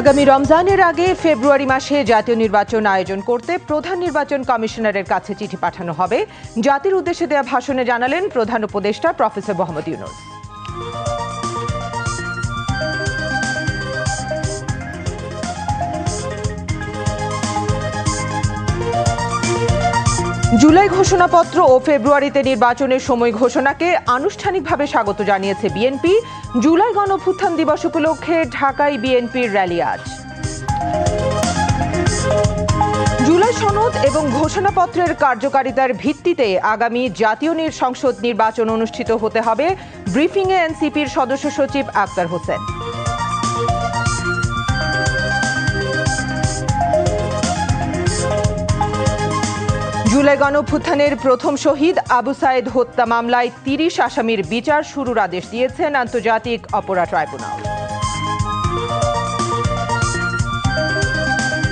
আগামী রমজানের আগে ফেব্রুয়ারি মাসে জাতীয় নির্বাচন আয়োজন করতে প্রধান নির্বাচন কমিশনারের কাছে চিঠি পাঠানো হবে। জাতির উদ্দেশ্যে দেওয়া ভাষণে জানালেন প্রধান উপদেষ্টা প্রফেসর মোহাম্মদ ইউনুস। জুলাই ঘোষণাপত্র ও ফেব্রুয়ারিতে নির্বাচনের সময় ঘোষণাকে আনুষ্ঠানিকভাবে স্বাগত জানিয়েছে বিএনপি। জুলাই গণঅভ্যুত্থান দিবস উপলক্ষে ঢাকায় বিএনপির র্যালি আজ। জুলাই সনদ এবং ঘোষণাপত্রের কার্যকারিতার ভিত্তিতে আগামী জাতীয় সংসদ নির্বাচন অনুষ্ঠিত হতে হবে। ব্রিফিংয়ে এনসিপির সদস্য সচিব আক্তার হোসেন। জুলাই গণঅভ্যুত্থানের প্রথম শহীদ আবু সাইদ হত্যা মামলায় তিরিশ আসামির বিচার শুরুর আদেশ দিয়েছেন আন্তর্জাতিক অপরাধ ট্রাইব্যুনাল।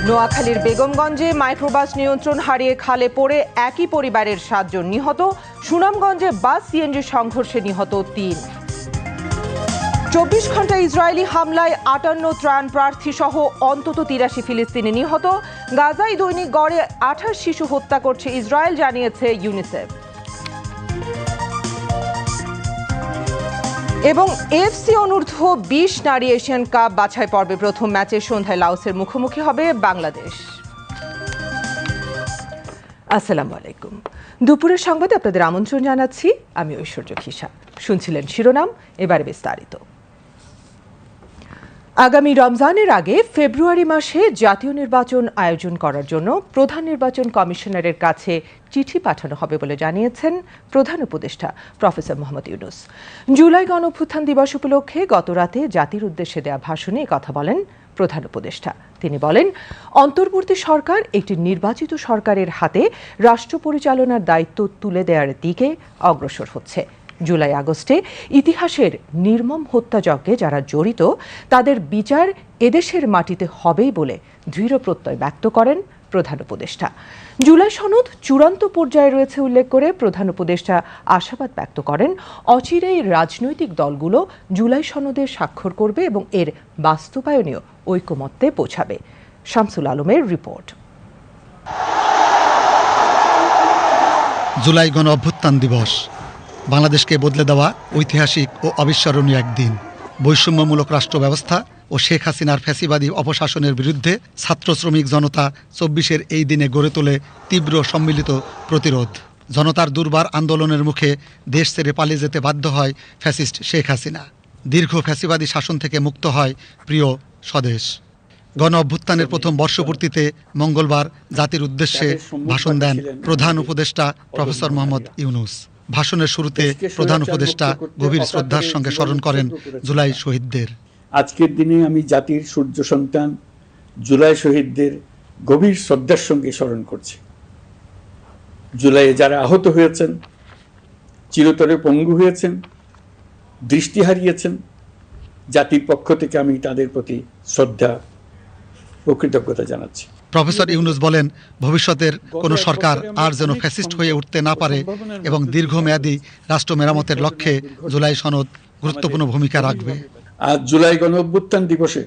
নোয়াখালীর বেগমগঞ্জে মাইক্রোবাস নিয়ন্ত্রণ হারিয়ে খালে পড়ে একই পরিবারের সাতজন নিহত। সুনামগঞ্জে বাস সিএনজি সংঘর্ষে নিহত তিন। চব্বিশ ঘণ্টা ইসরায়েলি হামলায় আটান্ন ত্রাণ প্রার্থী সহ অন্তত তিরাশি ফিলিস্তিনি নিহত। গাজায় দৈনিক গড়ে আঠাশ শিশু হত্যা করছে ইসরায়েল, জানিয়েছে ইউনিসেফ। এবং এফসি অনূর্ধ্ব বিশ নারী এশিয়ান কাপ বাছাই পর্বে প্রথম ম্যাচে সন্ধ্যায় লাওসের মুখোমুখি হবে বাংলাদেশ। আসসালামু আলাইকুম। দুপুরের সংবাদে আপনাদের আমন্ত্রণ জানাচ্ছি, আমি ঐশ্বর্য খিসা শুনছিলেন শিরোনাম, এবারে বিস্তারিত। আগামী রমজানের আগে ফেব্রুয়ারি মাসে জাতীয় নির্বাচন আয়োজন করার জন্য প্রধান নির্বাচন কমিশনারের কাছে চিঠি পাঠানো হবে বলে জানিয়েছেন প্রধান উপদেষ্টা প্রফেসর মোহাম্মদ ইউনুস। জুলাই গণঅভ্যুত্থান দিবস উপলক্ষে গতরাতে জাতির উদ্দেশ্যে দেওয়া ভাষণে কথা বলেন প্রধান উপদেষ্টা। তিনি বলেন, অন্তর্বর্তী সরকার একটি নির্বাচিত সরকারের হাতে রাষ্ট্র পরিচালনার দায়িত্ব তুলে দেওয়ার দিকে অগ্রসর হচ্ছে। জুলাই আগস্টে ইতিহাসের নির্মম হত্যাযজ্ঞে যারা জড়িত, তাদের বিচার এদেশের মাটিতে হবেই বলে দৃঢ় প্রত্যয় ব্যক্ত করেন প্রধান উপদেষ্টা। জুলাই সনদ চূড়ান্ত পর্যায়ে রয়েছে উল্লেখ করে প্রধান উপদেষ্টা আশাবাদ ব্যক্ত করেন, অচিরেই রাজনৈতিক দলগুলো জুলাই সনদে স্বাক্ষর করবে এবং এর বাস্তবায়নেও ঐকমত্যে পৌঁছাবে। শামসুল আলমের রিপোর্ট। জুলাই গণ অভ্যুত্থান দিবস। বাংলাদেশকে বদলে দেওয়া ঐতিহাসিক ও অবিস্মরণীয় একদিন বৈষম্যমূলক রাষ্ট্র ব্যবস্থা ও শেখ হাসিনার ফ্যাসিবাদী অপশাসনের বিরুদ্ধে ছাত্র শ্রমিক জনতা চব্বিশের এই দিনে গড়ে তোলে তীব্র সম্মিলিত প্রতিরোধ। জনতার দুর্বার আন্দোলনের মুখে দেশ ছেড়ে পালিয়ে যেতে বাধ্য হয় ফ্যাসিস্ট শেখ হাসিনা। দীর্ঘ ফ্যাসিবাদী শাসন থেকে মুক্ত হয় প্রিয় স্বদেশ। গণ অভ্যুত্থানের প্রথম বর্ষপূর্তিতে মঙ্গলবার জাতির উদ্দেশ্যে ভাষণ দেন প্রধান উপদেষ্টা প্রফেসর মোহাম্মদ ইউনুস। ভাষণের শুরুতে প্রধান উপদেষ্টা গভীর শ্রদ্ধার সঙ্গে স্মরণ করেন জুলাই শহীদদের। আজকের দিনে আমি জাতির সূর্য সন্তান জুলাই শহীদদের গভীর শ্রদ্ধার সঙ্গে স্মরণ করছি। জুলাইয়ে যারা আহত হয়েছেন চিরতরে পঙ্গু হয়েছেন দৃষ্টি হারিয়েছেন জাতির পক্ষ থেকে আমি তাদের প্রতি শ্রদ্ধা ও কৃতজ্ঞতা জানাচ্ছি। প্রফেসর ইউনুস বলেন ভবিষ্যতের কোনো সরকার আর যেন ফ্যাসিস্ট হয়ে উঠতে না পারে এবং দীর্ঘমেয়াদী রাষ্ট্র মেরামতের লক্ষ্যে জুলাই সনদ গুরুত্বপূর্ণ ভূমিকা রাখবে। আজ জুলাই গণ অভ্যুত্থান দিবসে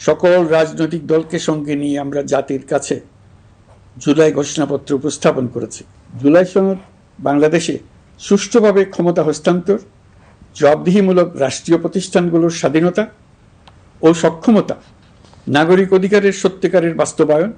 সকল রাজনৈতিক দলকে সঙ্গে নিয়ে আমরা জাতির কাছে জুলাই ঘোষণাপত্র উপস্থাপন করেছি। জুলাই সনদ বাংলাদেশে সুষ্ঠুভাবে ক্ষমতা হস্তান্তর জবাবদিহিমূলক রাষ্ট্রীয় প্রতিষ্ঠানগুলোর স্বাধীনতা ও সক্ষমতা নাগরিক অধিকারের সত্যিকারের বাস্তবায়ন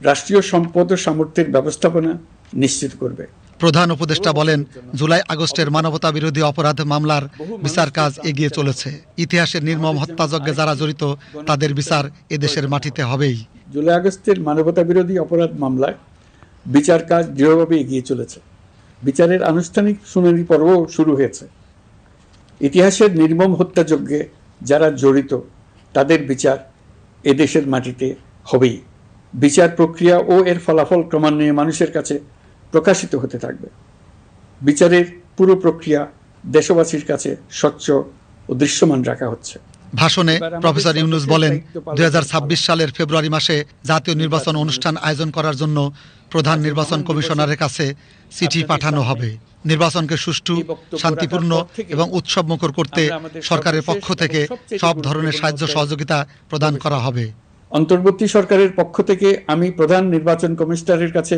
রাষ্ট্রীয় সম্পদ ও সামর্থ্যের ব্যবস্থাপনা নিশ্চিত করবে। প্রধান উপদেষ্টা বলেন জুলাই আগস্টের মানবতা বিরোধী অপরাধ মামলার বিচার কাজ এগিয়ে চলেছে। ইতিহাসের নির্মম হত্যাযজ্ঞে যারা জড়িত তাদের বিচার এদেশের মাটিতে হবেই। জুলাই আগস্টের মানবতা বিরোধী অপরাধ মামলায় বিচার কাজ দৃঢ়ভাবে এগিয়ে চলেছে। বিচারের আনুষ্ঠানিক শুনানি পর্বও শুরু হয়েছে। ইতিহাসের নির্মম হত্যাযজ্ঞে যারা জড়িত তাদের বিচার এদেশের মাটিতে হবেই। বিচার প্রক্রিয়া ও এর ফলাফল ক্রমান্বয়ে মানুষের কাছে প্রকাশিত হতে থাকবে। বিচারের পুরো প্রক্রিয়া দেশবাসীর কাছে স্বচ্ছ ও দৃশ্যমান রাখা হচ্ছে। ভাষণে প্রফেসর ইউনুস বলেন দুই হাজার ছাব্বিশ সালের ফেব্রুয়ারি মাসে জাতীয় নির্বাচন অনুষ্ঠান আয়োজন করার জন্য প্রধান নির্বাচন কমিশনারের কাছে চিঠি পাঠানো হবে। নির্বাচনকে সুষ্ঠু শান্তিপূর্ণ এবং উৎসবমুখর করতে সরকারের পক্ষ থেকে সব ধরনের সাহায্য সহযোগিতা প্রদান করা হবে। অন্তর্বর্তী সরকারের পক্ষ থেকে আমি প্রধান নির্বাচন কমিশনারের কাছে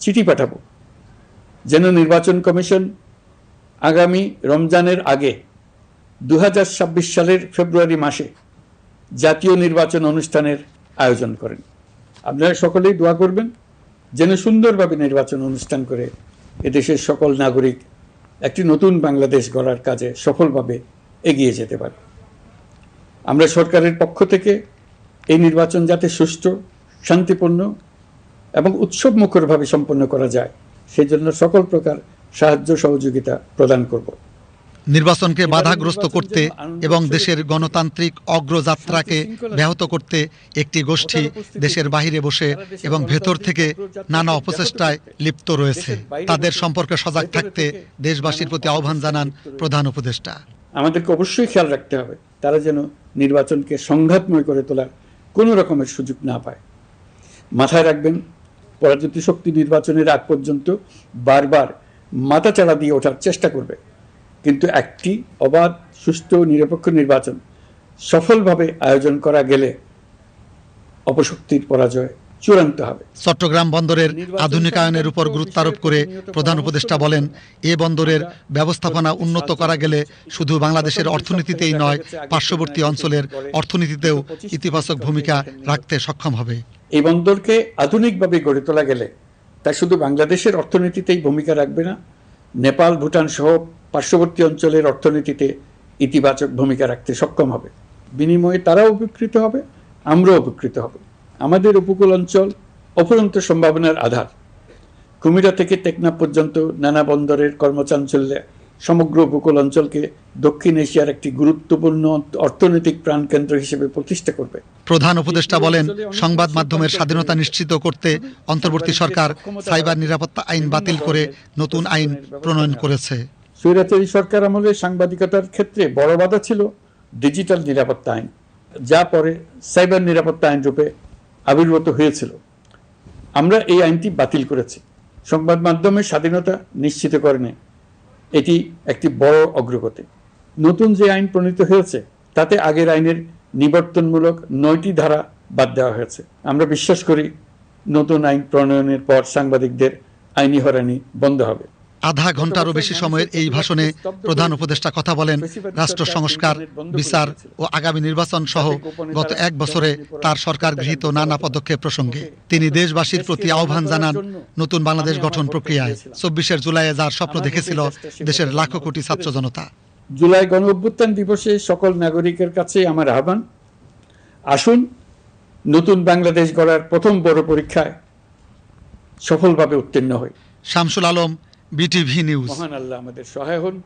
চিঠি পাঠাবো। যেন নির্বাচন কমিশন আগামী রমজানের আগে দু হাজার ছাব্বিশ সালের ফেব্রুয়ারি মাসে জাতীয় নির্বাচন অনুষ্ঠানের আয়োজন করেন। আপনারা সকলেই দোয়া করবেন। যেন সুন্দরভাবে নির্বাচন অনুষ্ঠান করে এদেশের সকল নাগরিক একটি নতুন বাংলাদেশ গড়ার কাজে সফলভাবে এগিয়ে যেতে পারে। আমরা সরকারের পক্ষ থেকে এই নির্বাচন যাতে সুষ্ঠু, শান্তিপূর্ণ এবং উৎসবমুখরভাবে সম্পন্ন করা যায় সেই জন্য সকল প্রকার সাহায্য সহযোগিতা প্রদান করব। নির্বাচনকে বাধাগ্রস্ত করতে এবং দেশের গণতান্ত্রিক অগ্রযাত্রাকে ব্যাহত করতে একটি গোষ্ঠী দেশের বাহিরে বসে এবং ভেতর থেকে নানা অপচেষ্টায় লিপ্ত রয়েছে। তাদের সম্পর্কে সজাগ থাকতে দেশবাসীর প্রতি আহ্বান জানান প্রধান উপদেষ্টা। আমাদেরকে অবশ্যই খেয়াল রাখতে হবে তারা যেন নির্বাচনকে সংঘাতময় করে তোলার কোনো রকমের সুযোগ না পায়। মাথায় রাখবেন পরাজিত শক্তি নির্বাচনের আগ পর্যন্ত বারবার মাথাচাড়া দিয়ে ওঠার চেষ্টা করবে। কিন্তু একটি অবাধ সুষ্ঠু নিরপেক্ষ নির্বাচন সফলভাবে আয়োজন করা গেলে অপশক্তির পরাজয় চূড়ান্ত হবে। চট্টগ্রাম বন্দরের আধুনিকায়নের উপর গুরুত্ব আরোপ করে প্রধান উপদেষ্টা বলেন এ বন্দরের ব্যবস্থাপনা উন্নত করা গেলে শুধু বাংলাদেশের অর্থনীতিতেই নয় পার্শ্ববর্তী অঞ্চলের অর্থনীতিতেও ইতিবাচক ভূমিকা রাখতে সক্ষম হবে। এই বন্দরকে আধুনিকভাবে গড়ে তোলা গেলে তা শুধু বাংলাদেশের অর্থনীতিতেই ভূমিকা রাখবে না নেপাল ভুটান সহ পার্শ্ববর্তী অঞ্চলের অর্থনীতিতে ইতিবাচক ভূমিকা রাখতে সক্ষম হবে। বিনিময়ে তারাও উপকৃত হবে আমরাও উপকৃত হব। আমাদের উপকূল অঞ্চল অফুরন্ত সম্ভাবনার আধার। কুমিরা থেকে টেকনাফ পর্যন্ত নানা বন্দরের কর্মচাঞ্চল্যে সমগ্র উপকূল অঞ্চলকে দক্ষিণ এশিয়ার একটি গুরুত্বপূর্ণ অর্থনৈতিক প্রাণকেন্দ্র হিসেবে প্রতিষ্ঠা করবে। প্রধান উপদেষ্টা বলেন সংবাদ মাধ্যমের স্বাধীনতা নিশ্চিত করতে অন্তর্বর্তী সরকার সাইবার নিরাপত্তা আইন বাতিল করে নতুন আইন প্রণয়ন করেছে। স্বৈরাচারী সরকার আমলে সাংবাদিকতার ক্ষেত্রে বড় বাধা ছিল ডিজিটাল নিরাপত্তা আইন, যা পরে সাইবার নিরাপত্তা আইন রূপে আবির্ভূত হয়েছিল। আমরা এই আইনটি বাতিল করেছি। সংবাদ মাধ্যমের স্বাধীনতা নিশ্চিত করেনি। এটি একটি বড় অগ্রগতি। নতুন যে আইন প্রণীত হয়েছে, তাতে আগের আইনের নিবর্তনমূলক নয়টি ধারা বাদ দেওয়া হয়েছে। আমরা বিশ্বাস করি, নতুন আইন প্রণয়নের পর সাংবাদিকদের আইনি হরানি বন্ধ হবে। আধা ঘন্টারও বেশি সময়ের এই ভাষণে প্রধান উপদেষ্টা কথা বলেন রাষ্ট্র সংস্কার বিচার ও আগামী নির্বাচন সহ গত এক বছরে তার সরকার গৃহীত নানা পদক্ষেপ প্রসঙ্গে। তিনি দেশবাসীর প্রতি আহ্বান জানান নতুন বাংলাদেশ গঠন প্রক্রিয়ায়। চব্বিশের জুলাইয়ে যার স্বপ্ন দেখেছিল দেশের লাখো কোটি ছাত্র জনতা। জুলাই গণ অভ্যুত্থান দিবসে সকল নাগরিকের কাছে আমার আহ্বান। আসুন নতুন বাংলাদেশ গড়ার প্রথম বড় পরীক্ষায় সফলভাবে উত্তীর্ণ হই। শামসুল আলম বিটিভি নিউজ মহান আল্লাহ আমাদের সহায় হন।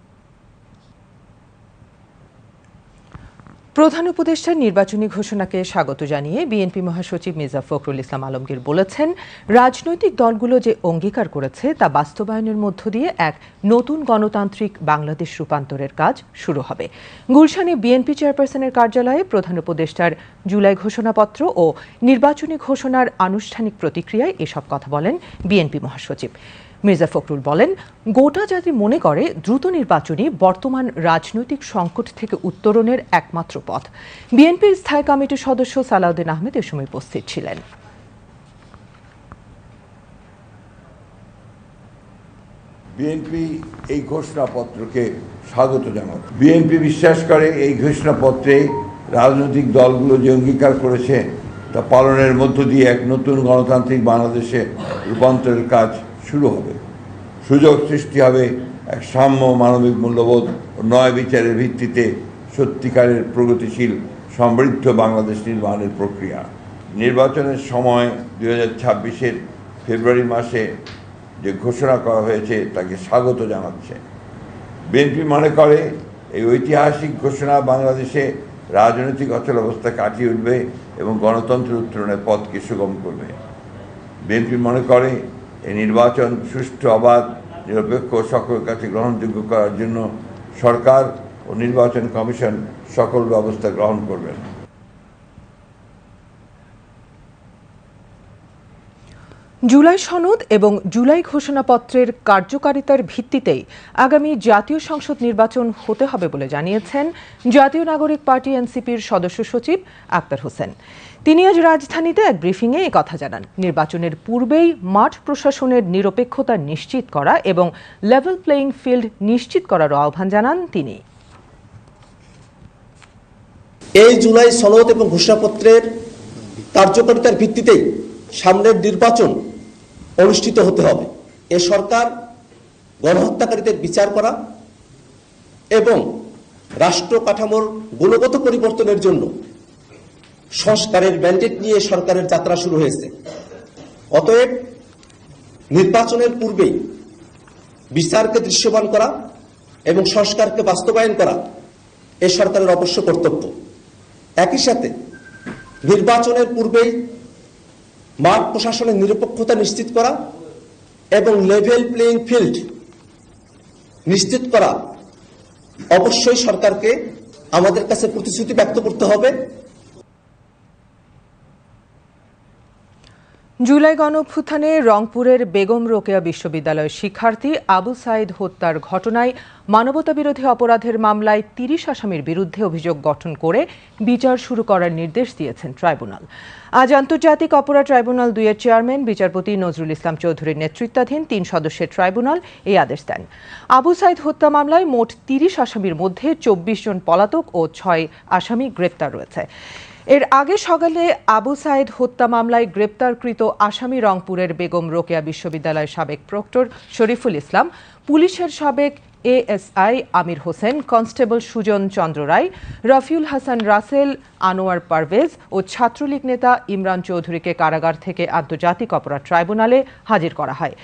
প্রধান উপদেষ্টার নির্বাচনী ঘোষণাকে স্বাগত জানিয়ে বিএনপি মহাসচিব মির্জা ফখরুল ইসলাম আলমগীর বলেছেন রাজনৈতিক দলগুলো যে অঙ্গীকার করেছে তা বাস্তবায়নের মধ্য দিয়ে এক নতুন গণতান্ত্রিক বাংলাদেশ রূপান্তরের কাজ শুরু হবে। গুলশানে বিএনপি চেয়ারপারসনের কার্যালয়ে প্রধান উপদেষ্টার জুলাই ঘোষণাপত্র ও নির্বাচনী ঘোষণার আনুষ্ঠানিক প্রতিক্রিয়ায় এসব কথা বলেন বিএনপি মহাসচিব। মির্জা ফখরুল বলেন, গোটা জাতি মনে করে দ্রুত নির্বাচনই বর্তমান রাজনৈতিক সংকট থেকে উত্তরণের একমাত্র পথ। বিএনপির স্থায়ী কমিটির সদস্য সালাউদ্দিন আহমেদ এ সময় উপস্থিত ছিলেন। বিএনপি এই ঘোষণাপত্রকে স্বাগত জানায় বিএনপি বিশ্বাস করে এই ঘোষণাপত্রে রাজনৈতিক দলগুলো যে অঙ্গীকার করেছে, তা পালনের মধ্য দিয়ে এক নতুন গণতান্ত্রিক বাংলাদেশে রূপান্তরের কাজ শুরু হবে। সুযোগ সৃষ্টি হবে এক সাম্য মানবিক মূল্যবোধ নয় বিচারের ভিত্তিতে সত্যিকারের প্রগতিশীল, সমৃদ্ধ বাংলাদেশ নির্মাণের প্রক্রিয়া। নির্বাচনের সময় দু হাজার ফেব্রুয়ারি মাসে যে ঘোষণা করা হয়েছে, তাকে স্বাগত জানাচ্ছে। বিএনপি মনে করে, এই ঐতিহাসিক ঘোষণা বাংলাদেশে রাজনৈতিক অচল অচলাবস্থা কাটিয়ে উঠবে এবং গণতন্ত্রের উত্তরণের পথকে সুগম করবে। বিএনপি মনে করে, এই নির্বাচন সুষ্ঠু অবাধ নিরপেক্ষ সকলের কাছে গ্রহণযোগ্য করার জন্য সরকার ও নির্বাচন কমিশন সকল ব্যবস্থা গ্রহণ করবেন। জুলাই সনদ এবং জুলাই ঘোষণাপত্রের কার্যকারিতার ভিত্তিতেই আগামী জাতীয় সংসদ নির্বাচন হতে হবে বলে জানিয়েছেন জাতীয় নাগরিক পার্টি এনসিপির সদস্য সচিব আক্তার হোসেন। তিনি আজ রাজধানীতে এক ব্রিফিংয়ে এ কথা জানান। নির্বাচনের পূর্বেই মাঠ প্রশাসনের নিরপেক্ষতা নিশ্চিত করা এবং লেভেল প্লেয়িং ফিল্ড নিশ্চিত করারও আহ্বান জানান তিনি। এই জুলাই সনদ এবং ঘোষণাপত্রের কার্যকারিতার ভিত্তিতেই সামনের নির্বাচন অনুষ্ঠিত হতে হবে। এ সরকার গণহত্যাকারীদের বিচার করা এবং রাষ্ট্র কাঠামোর গুণগত পরিবর্তনের জন্য সংস্কারের ম্যান্ডেট নিয়ে সরকারের যাত্রা শুরু হয়েছে। অতএব নির্বাচনের পূর্বেই বিচারকে দৃশ্যমান করা এবং সংস্কারকে বাস্তবায়ন করা এ সরকারের অবশ্য কর্তব্য। একই সাথে নির্বাচনের পূর্বেই মাঠ প্রশাসনের নিরপেক্ষতা নিশ্চিত করা এবং লেভেল প্লেইং ফিল্ড নিশ্চিত করা অবশ্যই সরকারকে আমাদের কাছে প্রতিশ্রুতি ব্যক্ত করতে হবে। জুলাই গণঅভ্যুত্থানে রংপুরের বেগম রোকেয়া বিশ্ববিদ্যালয়ের শিক্ষার্থী আবু সাইদ হত্যার ঘটনায় মানবতাবিরোধী অপরাধের মামলায় তিরিশ আসামির বিরুদ্ধে অভিযোগ গঠন করে বিচার শুরু করার নির্দেশ দিয়েছেন ট্রাইব্যুনাল। আজ আন্তর্জাতিক অপরাধ ট্রাইব্যুনাল দুইয়ের চেয়ারম্যান, বিচারপতি নজরুল ইসলাম চৌধুরীর নেতৃত্বাধীন তিন সদস্যের ট্রাইব্যুনাল এই আদেশ দেন। আবু সাইদ হত্যা মামলায় মোট তিরিশ আসামির মধ্যে চব্বিশ জন পলাতক ও ছয় আসামি গ্রেপ্তার রয়েছে। এর আগে সকালে আবু সাইদ হত্যা মামলায় গ্রেপ্তারকৃত আসামি রংপুরের বেগম রোকেয়া বিশ্ববিদ্যালয়ের সাবেক প্রক্টর শরীফুল ইসলাম, পুলিশের সাবেক এএসআই আমির হোসেন, কনস্টেবল সুজন চন্দ্র রায়, রফিউল হাসান রাসেল আনোয়ার পারভেজ ও ছাত্রলীগ নেতা ইমরান চৌধুরীকে কারাগার থেকে আন্তর্জাতিক অপরাধ ট্রাইব্যুনালে হাজির করা হয়।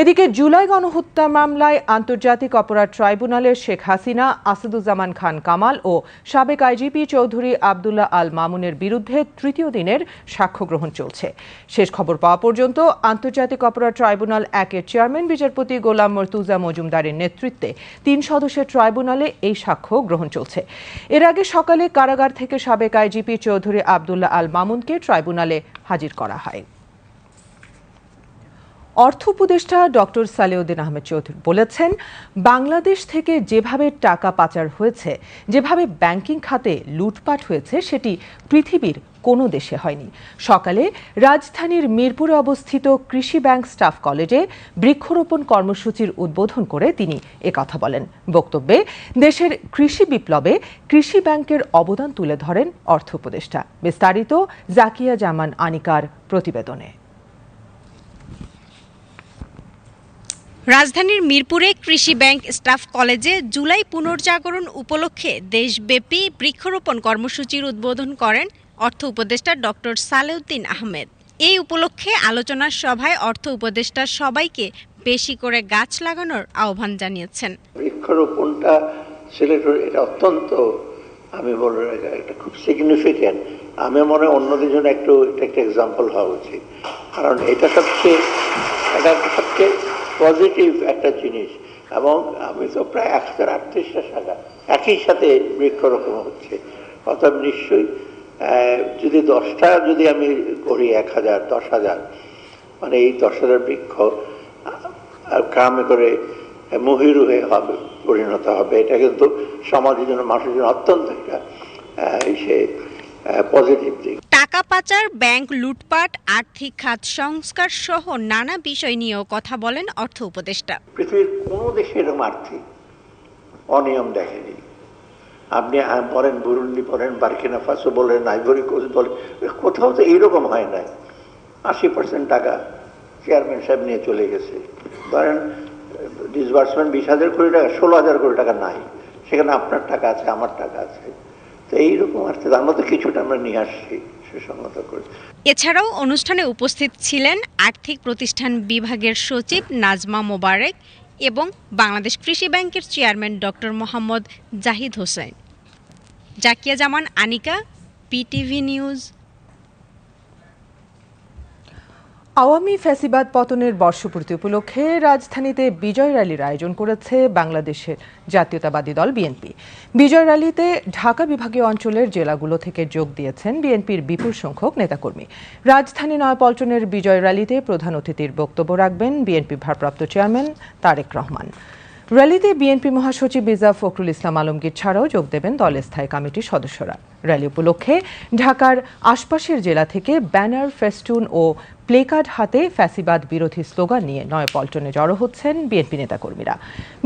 এদিকে জুলাই গণহত্যা মামলায় আন্তর্জাতিক অপরাধ ট্রাইব্যুনালের শেখ হাসিনা, আসাদুজ্জামান খান কামাল ও সাবেক আইজিপি চৌধুরী আবদুল্লাহ আল মামুনের বিরুদ্ধে তৃতীয় দিনের সাক্ষ্য গ্রহণ চলছে। শেষ খবর পাওয়া পর্যন্ত আন্তর্জাতিক অপরাধ ট্রাইব্যুনাল একের চেয়ারম্যান, বিচারপতি গোলাম মর্তুজা মজুমদারের নেতৃত্বে তিন সদস্যের ট্রাইব্যুনালে এই সাক্ষ্য গ্রহণ চলছে। এর আগে সকালে কারাগার থেকে সাবেক আইজিপি চৌধুরী আবদুল্লাহ আল মামুনকে ট্রাইব্যুনালে হাজির করা হয়। অর্থ উপদেষ্টা ডক্টর সালেউদ্দিন আহমেদ চৌধুরী বলেছেন, বাংলাদেশ থেকে যেভাবে টাকা পাচার হয়েছে, যেভাবে ব্যাংকিং খাতে লুটপাট হয়েছে, সেটি পৃথিবীর কোনো দেশে হয়নি। সকালে রাজধানীর মিরপুরে অবস্থিত কৃষি ব্যাংক স্টাফ কলেজে বৃক্ষরোপণ কর্মসূচির উদ্বোধন করে তিনি একথা বলেন। বক্তব্যে, দেশের কৃষি বিপ্লবে কৃষি ব্যাংকের অবদান তুলে ধরেন অর্থ উপদেষ্টা। বিস্তারিত, জাকিয়া জামান আনিকার প্রতিবেদনে। রাজধানীর মিরপুরে কৃষি ব্যাংক স্টাফ কলেজে জুলাই পুনর্জাগরণ উপলক্ষে দেশব্যাপী বৃক্ষরোপণ কর্মসূচির উদ্বোধন করেন অর্থ উপদেষ্টা ডক্টর সালেউদ্দিন আহমেদ। এই উপলক্ষে আলোচনার সভায় অর্থ উপদেষ্টা সবাইকে বেশি করে গাছ লাগানোর আহ্বান জানিয়েছেন। বৃক্ষরোপণটা সিলেটের এটা অত্যন্ত, আমি বলব এটা খুব সিগনিফিক্যান্ট আমি মনে হয় অন্যদের জন্য একটু, এটা একটা এক্সাম্পল হওয়া উচিত। কারণ এটা সবচেয়ে এটা সবচেয়ে পজিটিভ একটা জিনিস। এবং আমি তো প্রায় একশো আটত্রিশটা শাখা একই সাথে বৃক্ষরোপণ হচ্ছে। অতএব নিশ্চয়ই যদি দশটা যদি আমি করি এক হাজার দশ হাজার মানে এই দশ হাজার বৃক্ষ গ্রামে করে মহিরুহে হবে পরিণত হবে এটা কিন্তু সমাজের জন্য মানুষের জন্য অত্যন্ত একটা সে পজিটিভ দিক। টাকা পাচার ব্যাংক লুটপাট আর্থিক খাত সংস্কার সহ নানা বিষয় নিয়েও কথা বলেন অর্থ উপদেষ্টা। পৃথিবীর কোনো দেশে এরকম আর্থিক অনিয়ম দেখেনি। আপনি বলেন বুরুন্ডি, বলেন বার্কিনা ফাসো, বলেন আইভরি কোস্ট, বলেন কোথাও তো এইরকম হয় নাই। আশি পার্সেন্ট টাকা চেয়ারম্যান সাহেব নিয়ে চলে গেছে। ধরেন, ডিসবার্সমেন্ট বিশ হাজার কোটি টাকা, ষোলো হাজার কোটি টাকা নাই। সেখানে আপনার টাকা আছে, আমার টাকা আছে। তো এইরকম আসছে তার মধ্যে কিছুটা আমরা নিয়ে আসছি, সুসংগত করে। এছাড়াও অনুষ্ঠানে উপস্থিত ছিলেন আর্থিক প্রতিষ্ঠান বিভাগের সচিব নাজমা মোবারক এবং বাংলাদেশ কৃষি ব্যাংকের chairman doctor Mohammad Zahid Hossain. Zakia Zaman Anika PTV news. Awami ফ্যাসিবাদ পতনের বর্ষপূর্তি উপলক্ষে রাজধানীতে বিজয় র্যালির আয়োজন করেছে বাংলাদেশের জাতীয়তাবাদী দল বিএনপি। বিজয় র্যালিতে ঢাকা বিভাগীয় অঞ্চলের জেলাগুলো থেকে যোগ দিয়েছেন বিএনপির বিপুল সংখ্যক নেতাকর্মী। রাজধানী নয়াপল্টনের বিজয় র্যালিতে প্রধান অতিথির বক্তব্য রাখবেন বিএনপি ভারপ্রাপ্ত চেয়ারম্যান তারেক রহমান। র্যালিতে বিএনপি মহাসচিব মির্জা ফখরুল ইসলাম আলমগীর ছাড়াও যোগ দেবেন দলের স্থায়ী কমিটির সদস্যরা। র্যালি উপলক্ষে ঢাকার আশপাশের জেলা থেকে ব্যানার, ফেস্টুন ও প্লেকার্ড হাতে ফ্যাসিবাদ বিরোধী স্লোগান নিয়ে নয়াপল্টনে জড়ো হচ্ছেন বিএনপি নেতাকর্মীরা।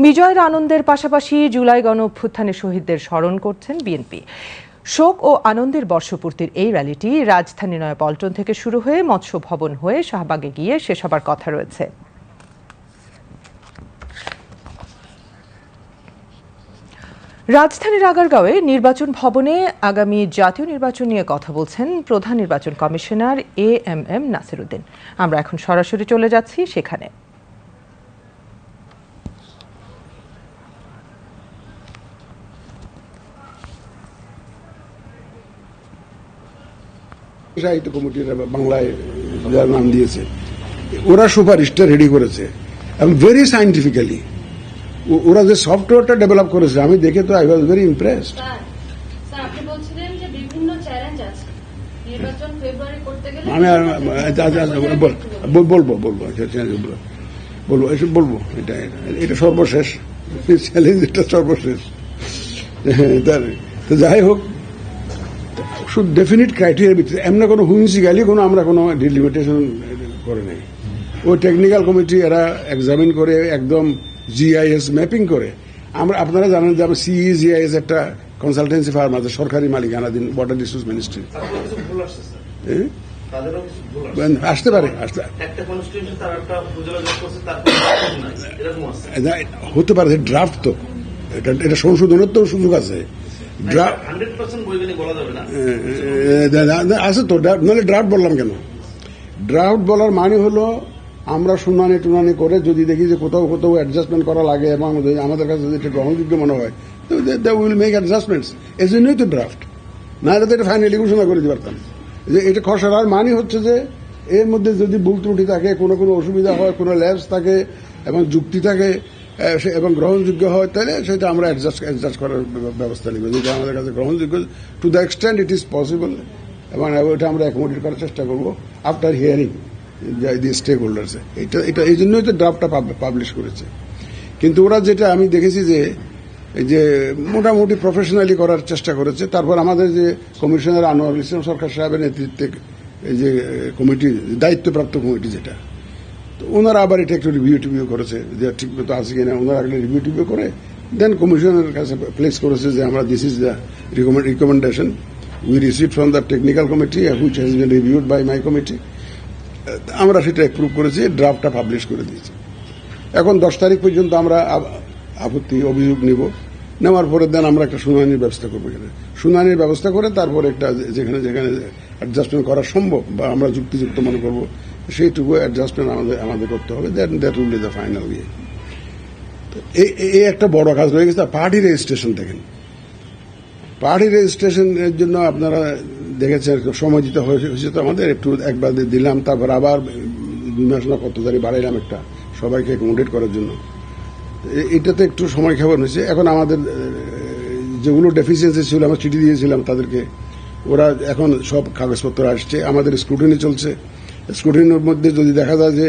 বিজয়ের আনন্দের পাশাপাশি জুলাই গণ অভ্যুত্থানে শহীদদের স্মরণ করছেন বিএনপি। শোক ও আনন্দের বর্ষপূর্তির এই র্যালিটি রাজধানী নয়াপল্টন থেকে শুরু হয়ে মৎস্য ভবন হয়ে শাহবাগে গিয়ে শেষ হবার কথা রয়েছে। রাজধানীর আগারগাঁওয়ে নির্বাচন ভবনে আগামী জাতীয় নির্বাচন নিয়ে কথা বলছেন প্রধান নির্বাচন commissioner A M M Nasiruddin. আমরা এখন সরাসরি চলে যাচ্ছি সেখানে। সাহিত্য বাংলায় নাম দিয়েছে, ওরা সুপারিশটা রেডি করেছে, এবং ভেরি সাইন্টিফিক্যালি ওরা যে সফটওয়্যারটা ডেভেলপ করেছে আমি দেখে তো আই ওয়াজ ভেরি ইমপ্রেসড গেলে আমি আচ্ছা, আচ্ছা, আচ্ছা, বল- বল- বলব বলব বলব। এসব বলব এটা এটা সর্বশেষ। চ্যালেঞ্জ এটা সর্বশেষ। তো যাই হোক শুধু ডেফিনিট ক্রাইটেরিয়ার ভিত্তিতে এমন কোনো হুইন্সিক্যালি কোনো আমরা কোনো ডিলিমিটেশন করে নেই। ওই টেকনিক্যাল কমিটি এরা এক্সামিন করে একদম জিআইএস ম্যাপিং করে আমরা আপনারা জানেন যে সিই জিআইএস একটা কনসালটেন্সি ফার্ম আছে সরকারি মালিকানাধীন ওয়াটার রিসোর্স মিনিস্ট্রি হ্যাঁ? আসতে পারে হতে পারে ড্রাফট তো। এটা এটা সংশোধনের তো সুযোগ আছে। আছে তো ড্রাফট নাহলে ড্রাফট বললাম কেন? ড্রাফট বলার মানে হলো আমরা শুনানি টুনানি করে যদি দেখি যে কোথাও কোথাও অ্যাডজাস্টমেন্ট করা লাগে এবং আমাদের কাছে যদি এটা গ্রহণযোগ্য মনে হয়, তো উইল মেক অ্যাডজাস্টমেন্টস এই জন্যই তো ড্রাফট না হলে তো এটা ফাইনালি ঘোষণা করে দিতে পারতাম। যে এটা খসড়ার মানে হচ্ছে যে এর মধ্যে যদি ভুল ত্রুটি থাকে, কোনো কোনো অসুবিধা হয়, কোনো ল্যাবস থাকে এবং যুক্তি থাকে এবং গ্রহণযোগ্য হয়, তাহলে সেটা আমরা অ্যাডজাস্ট অ্যাডজাস্ট করার ব্যবস্থা নিব। যেটা আমাদের কাছে গ্রহণযোগ্য to the extent it is possible এবং ওটা আমরা অ্যাকোমোডেট করার চেষ্টা করব আফটার হিয়ারিং স্টেক হোল্ডার্সে এটা এটা, এই জন্যই তো ড্রাফটটা পাবলিশ করেছে। কিন্তু ওরা যেটা আমি দেখেছি যে, এই যে মোটামুটি প্রফেশনালি করার চেষ্টা করেছে। তারপর আমাদের যে কমিশনার আনোয়ার ইসলাম সরকার সাহেবের নেতৃত্বে এই যে কমিটি, দায়িত্বপ্রাপ্ত কমিটি যেটা, তো ওনারা আবার এটা একটু রিভিউ টিভিউ করেছে যে ঠিক মতো আছে কিনা। ওনারা একটা রিভিউ টিভিউ করে দেন কমিশনের কাছে প্লেস করেছে যে আমরা this is the recommendation we receive from the technical committee which has been reviewed by my committee আমরা সেটা অ্যাপ্রুভ করেছি ড্রাফটটা পাবলিশ করে দিয়েছি। এখন দশ তারিখ পর্যন্ত আমরা আপত্তি, অভিযোগ নিব। নেওয়ার পরে দেন আমরা একটা শুনানির ব্যবস্থা করব এখানে। শুনানির ব্যবস্থা করে তারপর একটা যেখানে যেখানে অ্যাডজাস্টমেন্ট করা সম্ভব বা আমরা যুক্তিযুক্ত মনে করব, সেইটুকু অ্যাডজাস্টমেন্ট আমাদের আমাদের করতে হবে। That that will the final ইয়ে এই একটা বড় কাজ রয়ে গেছে। পার্টি রেজিস্ট্রেশন দেখেন। পার্টি রেজিস্ট্রেশনের জন্য আপনারা দেখেছেন সময় দিতে হয়েছে তো আমাদের, একটু একবার দিলাম, তারপর আবার দুই মাস না কত তারিখ বাড়াইলাম একটা, সবাইকে অ্যাকোমোডেট করার জন্য। এটাতে একটু সময় খাবার হয়েছে। এখন আমাদের যেগুলো ডেফিসিয়েন্সি ছিল, আমরা চিঠি দিয়েছিলাম তাদেরকে। ওরা এখন সব কাগজপত্র আসছে, আমাদের স্ক্রুটিনি চলছে। স্ক্রুটিনির মধ্যে যদি দেখা যায় যে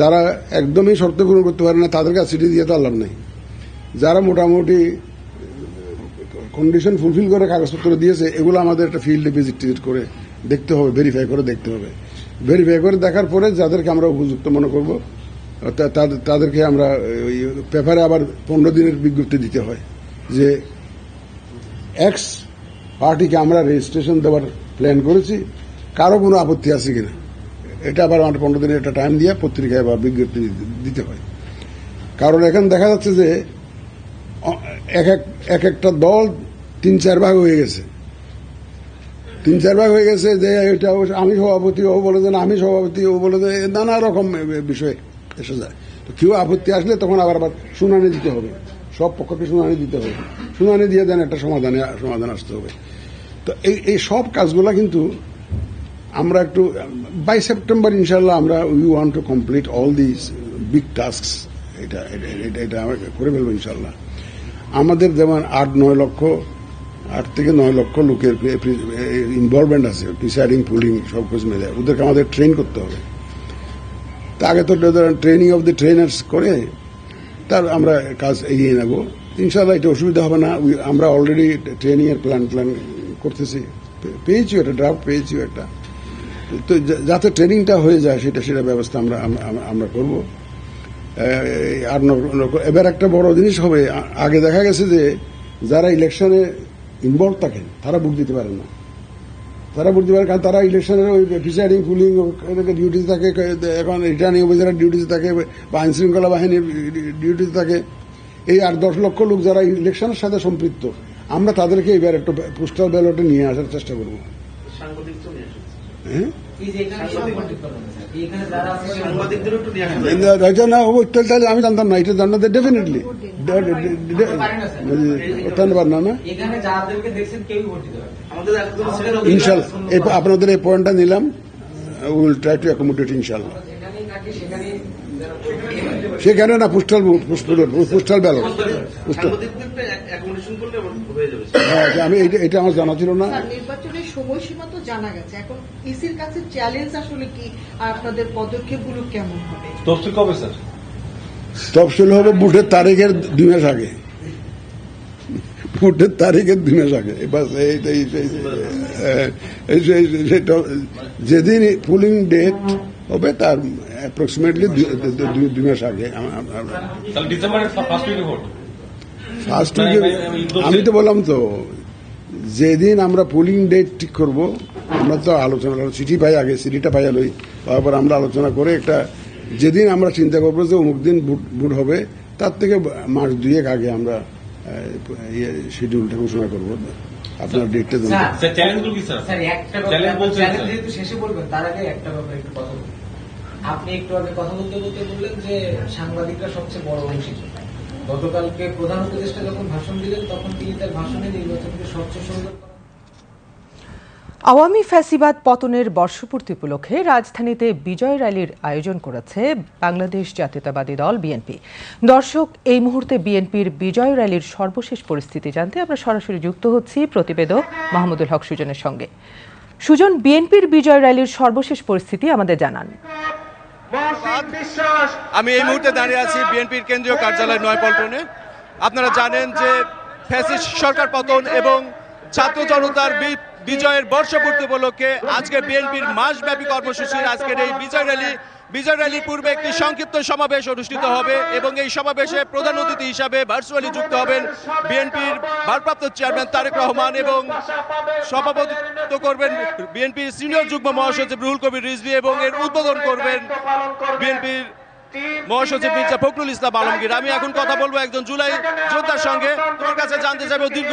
যারা একদমই শর্ত পূরণ করতে পারে না তাদের কাছে চিঠি দিয়ে তো আর লাভ নেই। যারা মোটামুটি কন্ডিশন ফুলফিল করে কাগজপত্র দিয়েছে, এগুলো আমাদের একটা ফিল্ডে ভিজিট টিজিট করে দেখতে হবে ভেরিফাই করে দেখতে হবে। ভেরিফাই করে দেখার পরে যাদেরকে আমরা উপযুক্ত মনে করব তাদের- তাদেরকে আমরা পেপারে আবার পনেরো দিনের বিজ্ঞপ্তি দিতে হয় যে এক্স পার্টিকে আমরা রেজিস্ট্রেশন দেওয়ার প্ল্যান করেছি, কারও কোনো আপত্তি আছে কিনা? এটা আবার আমার পনেরো দিনের একটা টাইম দিয়ে পত্রিকায় আবার বিজ্ঞপ্তি দিতে হয়। কারণ এখন দেখা যাচ্ছে যে এক এক এক একটা দল তিন চার ভাগ হয়ে গেছে। তিন চার ভাগ হয়ে গেছে যে এটা আমি সভাপতি ও বলে যে না, আমি সভাপতি ও বলে যে নানা রকম বিষয় এসে যায়। তো কেউ আপত্তি আসলে তখন আবার আবার শুনানি দিতে হবে। সব পক্ষকে শুনানি দিতে হবে। শুনানি দিয়ে দেন একটা সমাধানে সমাধান আসতে হবে। তো এই এই সব কাজগুলা কিন্তু আমরা একটু বাই সেপ্টেম্বর ইনশাল্লাহ আমরা we want to complete all this big task এটা- এটা এটা আমরা করে ফেলব ইনশাল্লাহ আমাদের যেমন আট, নয় লক্ষ, আট থেকে নয় লক্ষ লোকের ইনভলভমেন্ট আছে প্রিসাইডিং পুলিং সব কিছু মিলে। ওদেরকে আমাদের ট্রেন করতে হবে। তা আগে তো ট্রেনিং অফ দ্য ট্রেনার্স করে তার আমরা কাজ এগিয়ে নেব। ইনশাল্লাহ এটা অসুবিধা হবে না। আমরা অলরেডি ট্রেনিং এর প্ল্যান প্ল্যান করতেছি। পেয়েছি একটা ড্রাফট পেয়েছি একটা। তো যাতে ট্রেনিংটা হয়ে যায়, সেটা সেটা ব্যবস্থা আমরা, আমরা- করব। আর এবার একটা বড় জিনিস হবে। আগে দেখা গেছে যে যারা ইলেকশনে ইনভলভ থাকেন তারা ভোট দিতে পারেন না। তারা ভোট দিতে পারে কারণ তারা ইলেকশনের ওই প্রিসাইডিং কুলিং ডিউটিতে থাকে এখন রিটার্নিং অফিসারের ডিউটিতে থাকে বা আইন শৃঙ্খলা বাহিনীর ডিউটিতে থাকে। এই আট দশ লক্ষ লোক যারা ইলেকশনের সাথে সম্পৃক্ত আমরা তাদেরকে এবার একটু পোস্টাল ব্যালটে নিয়ে আসার চেষ্টা করব। হ্যাঁ? এটা না ও তাহলে আমি জানতাম না এটা জানতে ডেফিনেটলি ধন্যবাদ না না এই আপনাদের এই পয়েন্টটা নিলাম উইল ট্রাই টু অ্যাকোমোডেট ইনশাল্লাহ। সেখানে না পোস্টাল পোস্টাল ব্যালট পোস্টাল হয়ে যাবে হ্যাঁ আমি এটা এটা আমার জানা ছিল না স্যার, নির্বাচনের সময়সীমা তো জানা গেছে। এখন ইসির কাছে চ্যালেঞ্জ আসলে কি? আর আপনাদের পদক্ষেপগুলো কেমন হবে? তফসিল কবে স্যার? তফসিল হবে ভোটের তারিখের দুই মাস আগে। ভোটের তারিখের দুই মাস আগে। বাস এইটাই যেদিন পুলিং ডেট হবে তার অ্যাপ্রক্সিমেটলি দুই মাস আগে। ফার্স্ট উইকে ফার্স্ট উইকে আমি তো বললাম তো যেদিন আমরা পোলিং ডেট ঠিক করব আমরা তো আলোচনা চিঠি পাই আগে চিঠিটা পাই লই তারপর আমরা আলোচনা করে একটা যেদিন আমরা চিন্তা করব যে অমুক দিন ভোট হবে তার থেকে মাস দুয়েক আগে আমরা শিডিউলটা ঘোষণা করব। আপনার ডেটটা দেবেন স্যার, স্যার স্যার? স্যার একটা চ্যালেঞ্জ ব্যাপার বলছেন চ্যালেঞ্জ স্যার। যেহেতু শেষে বলবেন তার আগে একটা ব্যাপারে একটু কথা বলবেন আপনি একটু আগে কথা বলতে বলতে বললেন যে সাংবাদিকরা সবচেয়ে বড় অংশীদার গতকালকে প্রধান উপদেষ্টা যখন ভাষণ দিলেন, তখন তিনি তার ভাষণে নির্বাচনকে স্বচ্ছ সুন্দর আওয়ামী ফ্যাসিবাদ পতনের বর্ষপূর্তি উপলক্ষে রাজধানীতে বিজয় র্যালির আয়োজন করেছে বাংলাদেশ জাতীয়তাবাদী দল, বিএনপি। দর্শক, এই মুহূর্তে বিএনপির বিজয় র্যালির সর্বশেষ পরিস্থিতি জানতে আমরা সরাসরি যুক্ত হচ্ছি প্রতিবেদক মাহমুদুল হক সুজনের সঙ্গে। সুজন, বিএনপির বিজয় র্যালির সর্বশেষ পরিস্থিতি আমাদের জানান। আমি এই মুহূর্তে দাঁড়িয়ে আছি বিএনপির কেন্দ্রীয় কার্যালয় নয়পল্টনে। আপনারা জানেন যে ফ্যাসিস্ট সরকার পতন এবং ছাত্র জনতার বিজয়ের বর্ষপূর্তি উপলক্ষে আজকে বিএনপির মাসব্যাপী কর্মসূচির আজকের এই বিজয় র্যালি বিজয় র্যালির পূর্বে একটি সংক্ষিপ্ত সমাবেশ অনুষ্ঠিত হবে এবং এই সমাবেশে প্রধান অতিথি হিসাবে ভার্চুয়ালি যুক্ত হবেন বিএনপির ভারপ্রাপ্ত চেয়ারম্যান তারেক রহমান এবং সভাপতিত্ব করবেন বিএনপির সিনিয়র যুগ্ম মহাসচিব রুহুল কবির রিজভি এবং এর উদ্বোধন করবেন বিএনপির মহাসচিব মির্জা ফখরুল ইসলাম আলমগীর। আমি এখন কথা বলব একজন জুলাই যোদ্ধার সঙ্গে। তোমার কাছে জানতে চাইব দীর্ঘ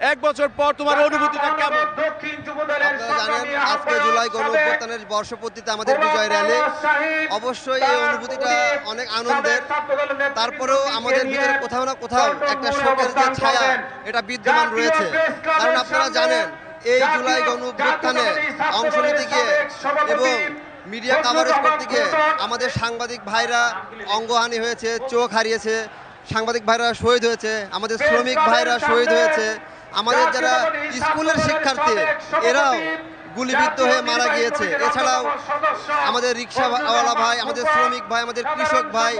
এক বছর পর তোমার অনুভূতিটা কেমন? আপনারা জানেন আজকে জুলাই গণ অভ্যুত্থানের বর্ষপূর্তিতে আমাদের বিজয় র্যালি। অবশ্যই এই অনুভূতিটা অনেক আনন্দের। তারপরেও আমাদের ভিতরে কোথাও না কোথাও একটা শোকের যে ছায়া এটা বিদ্যমান রয়েছে। কারণ আপনারা জানেন এই জুলাই গণ অভ্যুত্থানে অংশ নিতে গিয়ে এবং মিডিয়া কাভারেজ করতে গিয়ে আমাদের সাংবাদিক ভাইরা অঙ্গহানি হয়েছে চোখ হারিয়েছে সাংবাদিক ভাইরা শহীদ হয়েছে আমাদের শ্রমিক ভাইরা শহীদ হয়েছে। আমাদের যারা স্কুলের শিক্ষার্থী এরাও গুলিবিদ্ধ হয়ে মারা গিয়েছে। এছাড়াও আমাদের রিক্সাওয়ালা ভাই আমাদের শ্রমিক ভাই আমাদের কৃষক ভাই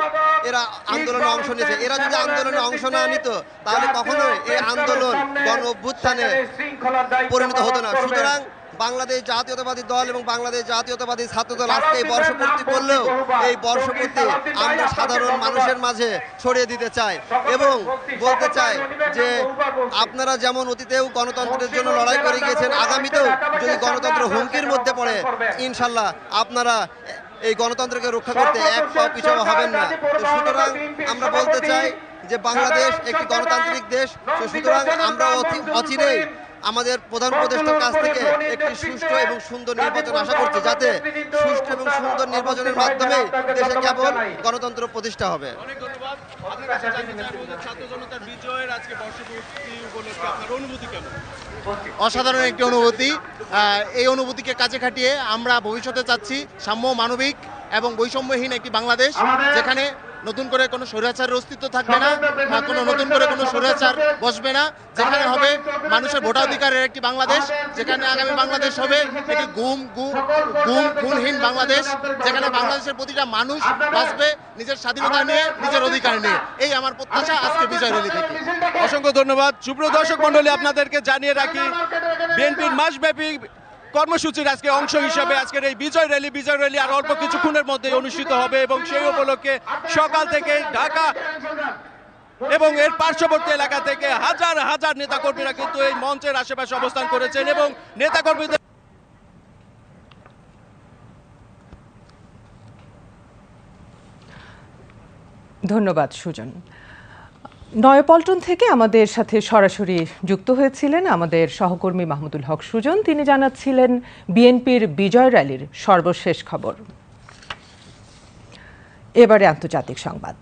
এরা আন্দোলনে অংশ নিয়েছে। এরা যদি আন্দোলনে অংশ না নিত তাহলে কখনোই এই আন্দোলন গণ অভ্যুত্থানে পরিণত হতো না। সুতরাং বাংলাদেশ জাতীয়তাবাদী দল এবং বাংলাদেশ জাতীয়তাবাদী ছাত্র দল আজকে এই বর্ষপূর্তি করলেও এই বর্ষপূর্তি আমরা সাধারণ মানুষের মাঝে ছড়িয়ে দিতে চাই এবং বলতে চাই যে আপনারা যেমন অতীতেও গণতন্ত্রের জন্য লড়াই করে গিয়েছেন আগামীতেও যদি গণতন্ত্র হুমকির মধ্যে পড়ে ইনশাল্লাহ আপনারা এই গণতন্ত্রকে রক্ষা করতে এক পাও পিছাও হবেন না। তো সুতরাং আমরা বলতে চাই যে বাংলাদেশ একটি গণতান্ত্রিক দেশ। তো সুতরাং আমরা অতি অচিরেই আমাদের প্রধান উপদেষ্টার কাছ থেকে একটি সুষ্ঠু এবং সুন্দর নির্বাচন আশা করছি যাতে সুষ্ঠু এবং সুন্দর নির্বাচনের মাধ্যমে দেশে কেবল গণতন্ত্র প্রতিষ্ঠা হবে। অসাধারণ একটি অনুভূতি। এই অনুভূতিকে কাজে খাটিয়ে আমরা ভবিষ্যতে চাচ্ছি সাম্য মানবিক এবং বৈষম্যহীন একটি বাংলাদেশ যেখানে নতুন করে কোনো স্বৈরাচারের অস্তিত্ব থাকবে না আহ, কোনো নতুন করে কোনো স্বৈরাচার বসবে না যেখানে হবে মানুষের ভোটাধিকারের একটি বাংলাদেশ যেখানে আগামী বাংলাদেশ হবে একটি গুম গু- গুম খুনহীন বাংলাদেশ যেখানে বাংলাদেশের প্রতিটা মানুষ বাঁচবে নিজের স্বাধীনতা নিয়ে নিজের অধিকার নিয়ে। এই আমার প্রত্যাশা আজকে বিজয় র্যালি থেকে। অসংখ্য ধন্যবাদ। সুপ্রিয় দর্শক মন্ডলী আপনাদেরকে জানিয়ে রাখি বিএনপির মাসব্যাপী কর্মসূচির আজকে অংশ হিসাবে আজকের এই বিজয় র্যালি বিজয় র্যালি আর অল্প কিছুক্ষণের মধ্যে অনুষ্ঠিত হবে এবং সেই উপলক্ষে সকাল থেকে ঢাকা এবং এর পার্শ্ববর্তী এলাকা থেকে হাজার হাজার নেতাকর্মীরা কিন্তু এই মঞ্চের আশেপাশে অবস্থান করেছেন এবং নেতাকর্মীদের ধন্যবাদ, সুজন। নয়পল্টন থেকে আমাদের সাথে সরাসরি যুক্ত হয়েছিলেন আমাদের সহকর্মী মাহমুদুল হক সুজন। তিনি জানাচ্ছিলেন বিএনপির বিজয় র্যালির সর্বশেষ খবর। এবারে আন্তর্জাতিক সংবাদ।